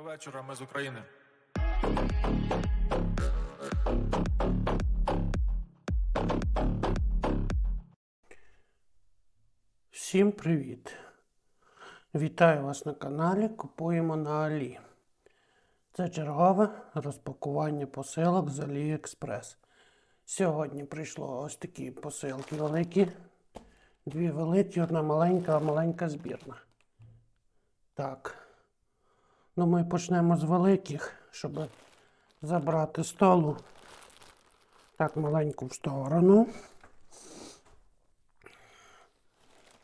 Доброго вечора, ми з України. Всім привіт! Вітаю вас на каналі Купуємо на Алі. Це чергове розпакування посилок з AliExpress. Сьогодні прийшло ось такі посилки великі. Дві великі, одна маленька, а маленька збірна. Так. Ну, ми почнемо з великих, щоб забрати столу. Так, маленьку в сторону.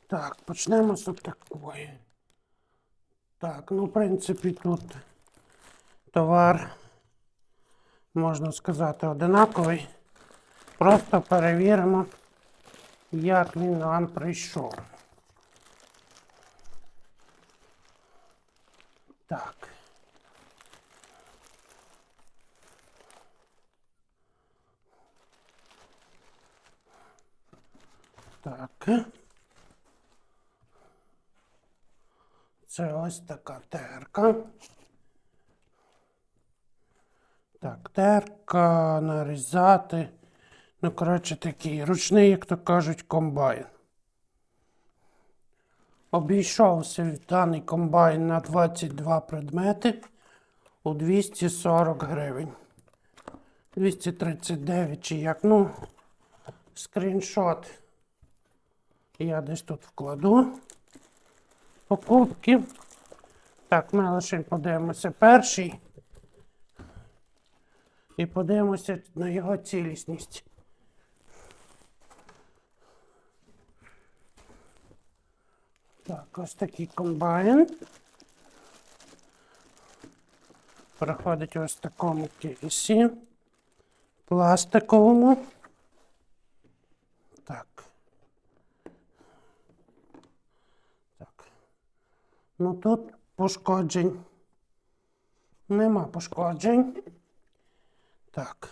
Так, почнемо з такої. Так, ну, в принципі, тут товар, можна сказати, одинаковий. Просто перевіримо, як він нам прийшов. Так. Так. Це ось така терка. Так, терка, нарізати. Ну, коротше, такий ручний, як то кажуть, комбайн. Обійшовся даний комбайн на 22 предмети у 240 гривень. 239 чи як, ну, скріншот я десь тут вкладу покупки. Так, ми лише подивимося перший. І подивимося на його цілісність. Так, ось такий комбайн. Проходить ось такому кейсі. Пластиковому. Так. Так. Ну тут пошкоджень. Нема пошкоджень. Так.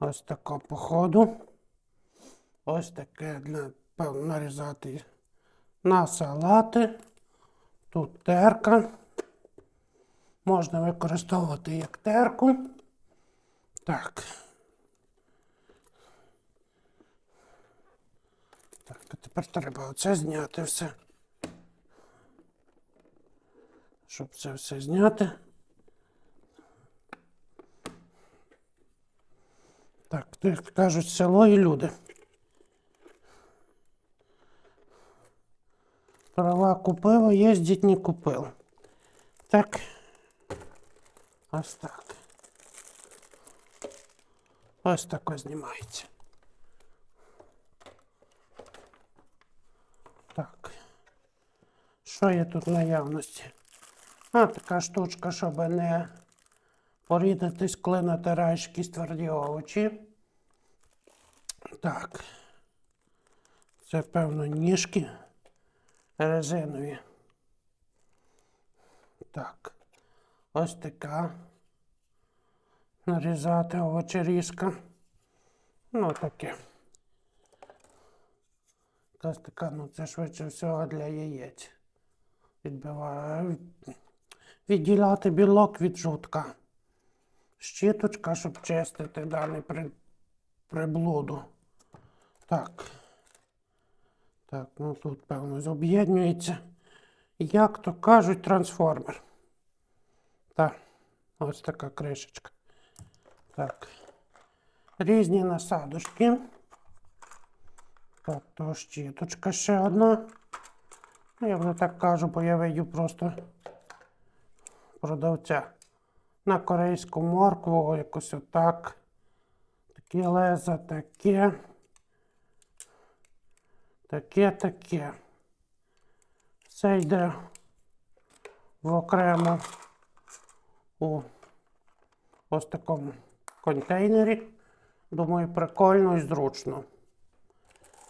Ось тако походу. Ось таке для певно нарізати на салати. Тут терка. Можна використовувати як терку. Так. Так, тепер треба оце зняти все. Щоб це все зняти. Так, як кажуть, село і люди. Права купила, їздить не купив. Так. Ось так. Ось так ось знімається. Так. Що є тут наявності? А, така штучка, щоб не порізатись, коли натираєш якісь тверді овочі. Так. Це, певно, ніжки резинові. Так. Ось така. Нарізати овочерізка. Ну, таке. Якась така, ну це швидше всього для яєць. Відбиває. Відділяти білок від жутка. Щіточка, щоб чистити при... приблуду. Так. Так, ну тут, певно, зоб'єднується. Як то кажуть, трансформер. Так, ось така кришечка. Так. Різні насадочки. Так, то щіточка ще одна. Ну, Я вже так кажу, бо я видів просто продавця. На корейську моркву, якось отак. Такі леза, таке. Таке, таке. Все йде в окремо у ось такому контейнері. Думаю, прикольно і зручно.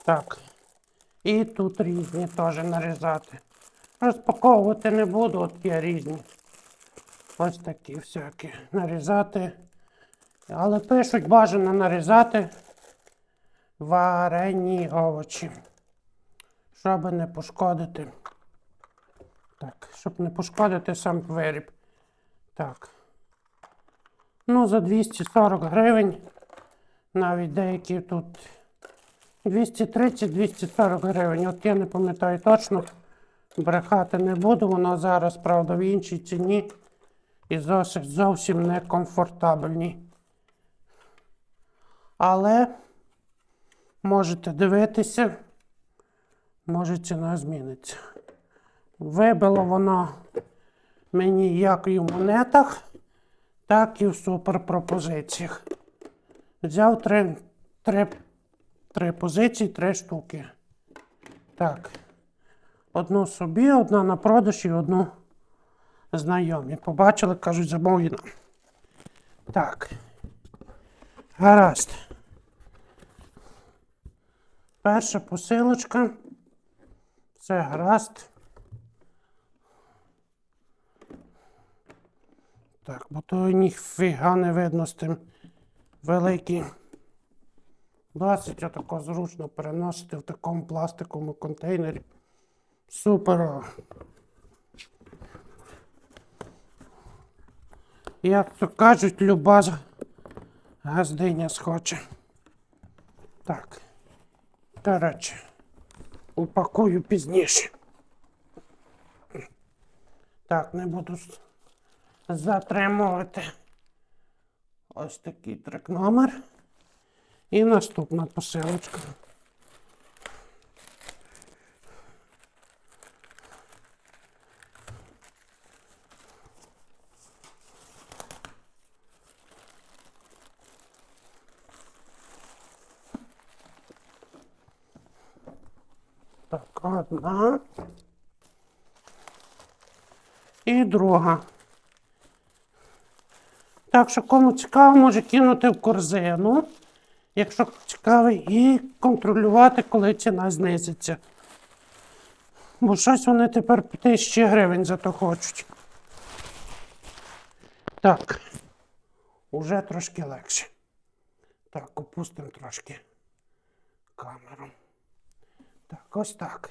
Так. І тут різні теж нарізати. Розпаковувати не буду, от є різні. Ось такі всякі нарізати. Але пишуть бажано нарізати варені овочі. Щоб не пошкодити. Так, щоб не пошкодити сам виріб. Так. Ну, за 240 гривень. Навіть деякі тут 230-240 гривень. От я не пам'ятаю точно. Брехати не буду, воно зараз, правда, в іншій ціні і зовсім, зовсім не комфортабельні. Але можете дивитися, може ціна зміниться. Вибило воно мені як і в монетах, так і в суперпропозиціях. Взяв три, три, три позиції, три штуки. Так. Одну собі, одна на продаж і одну знайомі. Побачили, кажуть, замовлено. Так. Гаразд. Перша посилочка. Все гаразд. Так, бо то ніфіга не видно з тим великий. Досить отако зручно переносити в такому пластиковому контейнері. Супер. Як то кажуть, люба газдиня схоче. Так. Коротше, упакую пізніше. Так, не буду затримувати. Ось такий трек номер. І наступна посилочка. Одна. І друга. Так що, кому цікаво, може кинути в корзину, якщо цікавий, і контролювати, коли ціна знизиться. Бо щось вони тепер по тисячі гривень за то хочуть. Так. Уже трошки легше. Так, опустимо трошки камеру. Так, ось так.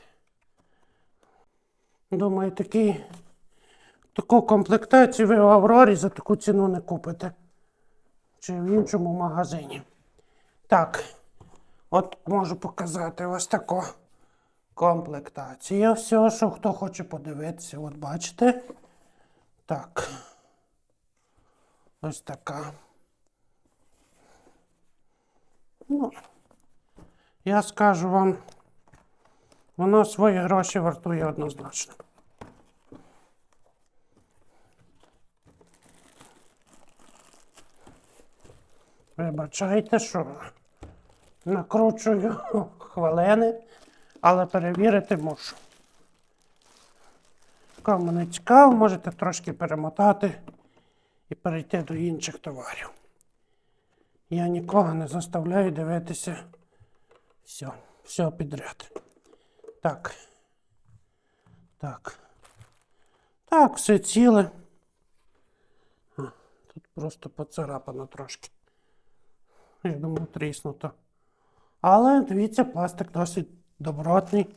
Думаю, такий, таку комплектацію ви в Аврорі за таку ціну не купите. Чи в іншому магазині. Так, от можу показати ось таку комплектацію. Все, що хто хоче подивитися, от бачите. Так. Ось така. Ну, я скажу вам. Воно свої гроші вартує однозначно. Вибачайте, що накручую хвилини, але перевірити мушу. Кому не цікаво, можете трошки перемотати і перейти до інших товарів. Я нікого не заставляю дивитися все, все підряд. Так. Так. Так, все ціле. А, тут просто поцарапано трошки. Я думаю, тріснуто. Але дивіться, пластик досить добротний.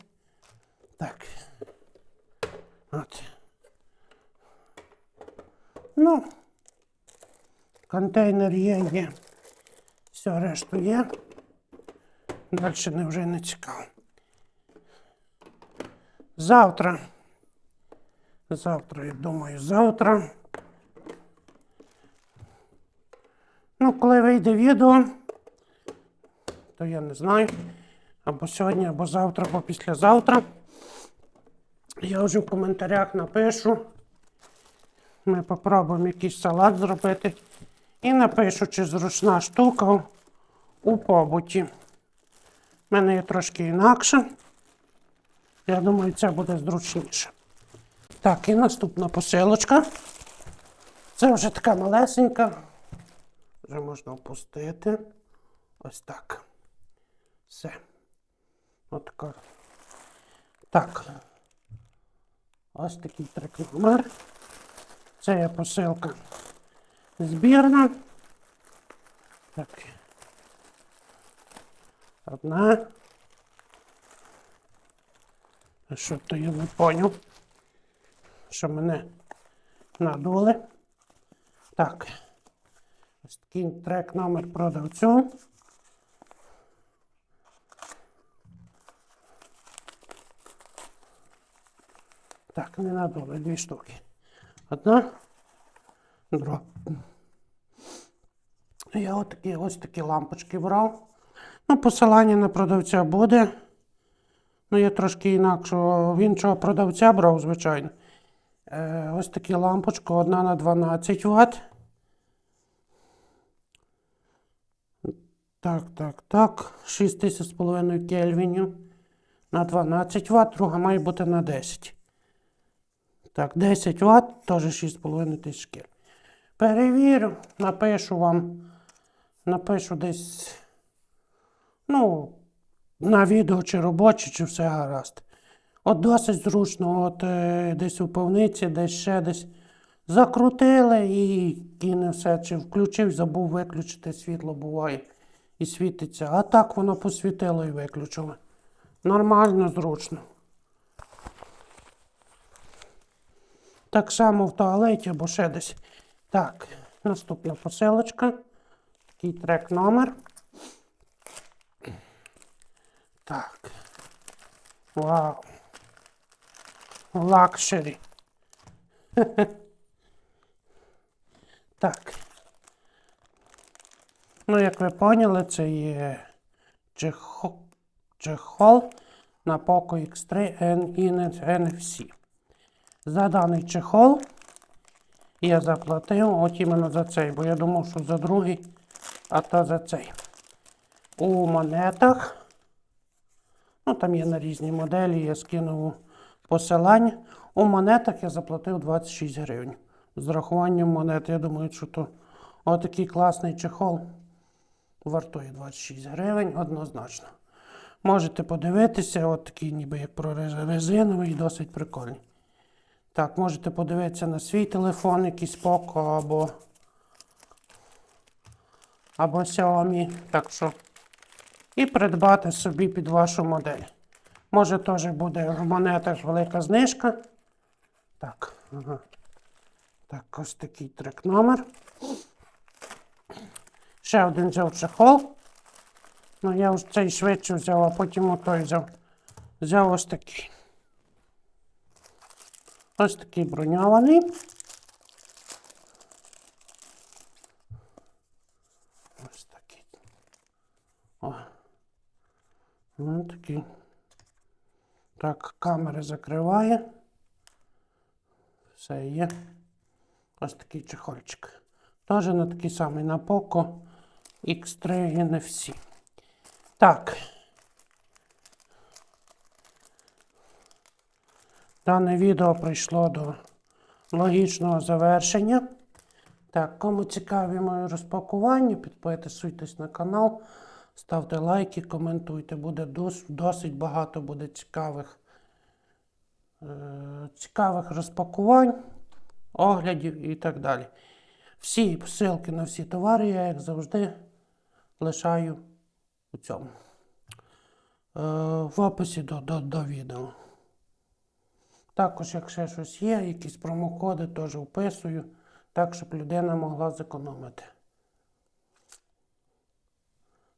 Так. От. Ну, контейнер є, є. Все, решту є. Далі не вже не цікаво. Завтра. Завтра, я думаю, завтра. Ну, коли вийде відео, то я не знаю. Або сьогодні, або завтра, або післязавтра. Я вже в коментарях напишу. Ми попробуємо якийсь салат зробити. І напишу, чи зручна штука у побуті. У мене є трошки інакше. Я думаю, це буде зручніше. Так, і наступна посилочка. Це вже така малесенька. Вже можна опустити. Ось так. Все. От така. Так. Ось такий трек. Це є посилка збірна. Так. Одна. А що то я не поняв, що мене надули. Так. Ось такий трек номер продавцю. Так, не надули дві штуки. Одна, друга. Я от такі, ось такі лампочки брав. Ну, посилання на продавця буде. Ну, я трошки інакшого в іншого продавця брав, звичайно. Е, ось такі лампочки, одна на 12 Вт. Так, так, так. 6500 кельвінів на 12 Вт, друга має бути на 10. Так, 10 Вт, теж 6,5 тисяч кельвін. Перевірю, напишу вам, напишу десь, ну, на відео чи робоче, чи все гаразд. От досить зручно, от е, десь у повниці, десь ще десь. Закрутили і кине все, чи включив, забув виключити світло буває і світиться. А так воно посвітило і виключило. Нормально, зручно. Так само в туалеті або ще десь. Так, наступна посилочка. Такий трек номер. Так. Вау. Лакшері. Так. Ну, як ви поняли, це є чехо- чехол на Poco X3 N- NFC. За даний чехол я заплатив от іменно за цей, бо я думав, що за другий, а то за цей. У монетах. Ну, там є на різні моделі, я скинув посилання. У монетах я заплатив 26 гривень. З рахуванням монет, я думаю, що то отакий класний чехол вартує 26 гривень однозначно. Можете подивитися, от такий ніби як прорезиновий, досить прикольний. Так, можете подивитися на свій телефон, якийсь Poco або, або Xiaomi. Так що і придбати собі під вашу модель. Може теж буде в монетах велика знижка. Так, ага. Так, ось такий трек номер. Ще один взяв чехол. Ну, я ось цей швидше взяв, а потім отой взяв. Взяв ось такий. Ось такий броньований. Ось такий. О. Ну, такий. Так, камера закриває. Все є. Ось такий чехольчик. Теж на такий самий на Poco X3 NFC. Так. Дане відео прийшло до логічного завершення. Так, кому цікаві мої розпакування, підписуйтесь на канал, ставте лайки, коментуйте. Буде дос- досить багато буде цікавих, е, цікавих розпакувань, оглядів і так далі. Всі ссылки на всі товари я, як завжди, лишаю у цьому. Е, в описі до, до, до відео. Також, як ще щось є, якісь промокоди теж вписую, так, щоб людина могла зекономити.